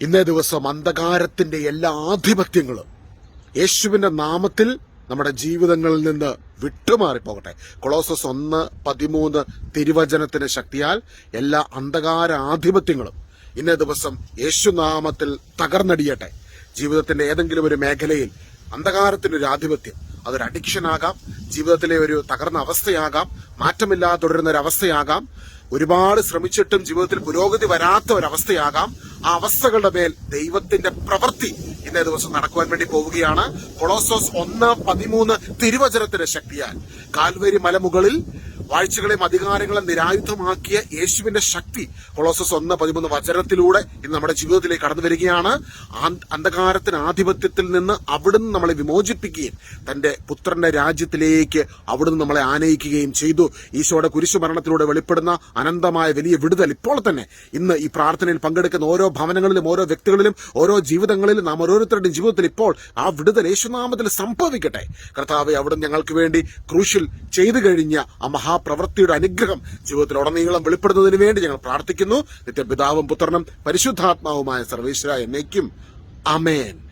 ഇന്നേ ദിവസം അന്ധകാരത്തിന്റെ എല്ലാ ആധിപത്യങ്ങളും യേശുവിന്റെ നാമത്തിൽ നമ്മുടെ ജീവിതങ്ങളിൽ നിന്ന് വിട്ടുമാറിപ്പോകട്ടെ. കൊളോസസ് ഒന്ന് പതിമൂന്ന് തിരുവചനത്തിന് ശക്തിയാൽ എല്ലാ അന്ധകാര ആധിപത്യങ്ങളും ഇന്നേ ദിവസം യേശുനാമത്തിൽ തകർന്നടിയട്ടെ. ജീവിതത്തിന്റെ ഏതെങ്കിലും ഒരു മേഖലയിൽ അന്ധകാരത്തിനൊരു ആധിപത്യം അതൊരു അഡിക്ഷൻ ആകാം. ജീവിതത്തിലെ ഒരു തകർന്ന അവസ്ഥയാകാം. മാറ്റമില്ലാതെ തുടരുന്ന ഒരു അവസ്ഥയാകാം. ഒരുപാട് ശ്രമിച്ചിട്ടും ജീവിതത്തിൽ പുരോഗതി വരാത്ത ഒരവസ്ഥയാകാം. ആ അവസ്ഥകളുടെ മേൽ ദൈവത്തിന്റെ പ്രവൃത്തി ഇന്നേ ദിവസം നടക്കുവാൻ വേണ്ടി പോവുകയാണ്. കൊളോസോസ് ഒന്ന് പതിമൂന്ന് തിരുവചനത്തിന്റെ ശക്തിയാൽ. കാൽവരി മലമുകളിൽ വാഴ്ചകളെയും അധികാരങ്ങളെ നിരായുധമാക്കിയ യേശുവിന്റെ ശക്തി കൊളോസസ് ഒന്ന് പതിമൂന്ന് വചനത്തിലൂടെ ഇന്ന് നമ്മുടെ ജീവിതത്തിലേക്ക് കടന്നു വരികയാണ്. അന്ധകാരത്തിന് ആധിപത്യത്തിൽ നിന്ന് അവിടുന്ന് നമ്മളെ വിമോചിപ്പിക്കുകയും തന്റെ പുത്രന്റെ രാജ്യത്തിലേക്ക് അവിടുന്ന് നമ്മളെ ആനയിക്കുകയും ചെയ്തു. ഈശോയുടെ കുരിശുമരണത്തിലൂടെ വെളിപ്പെടുന്ന അനന്തമായ വലിയ വിടുതൽ ഇപ്പോൾ തന്നെ ഇന്ന് ഈ പ്രാർത്ഥനയിൽ പങ്കെടുക്കുന്ന ഓരോ ഭവനങ്ങളിലും ഓരോ വ്യക്തികളിലും ഓരോ ജീവിതങ്ങളിലും നാം ഓരോരുത്തരുടെയും ജീവിതത്തിൽ ഇപ്പോൾ ആ വിടുതൽ യേശുനാമത്തിൽ സംഭവിക്കട്ടെ. കർത്താവെ അവിടുന്ന് ഞങ്ങൾക്ക് വേണ്ടി ക്രൂശിൽ ചെയ്തു കഴിഞ്ഞ ആ മഹാപ്രവൃത്തിയുടെ അനുഗ്രഹം ജീവിതത്തിലുടനീളം വെളിപ്പെടുന്നതിന് വേണ്ടി ഞങ്ങൾ പ്രാർത്ഥിക്കുന്നു. നിത്യപിതാവും പുത്രനും പരിശുദ്ധാത്മാവുമായ സർവേശ്വര എന്നേക്കും അമേൻ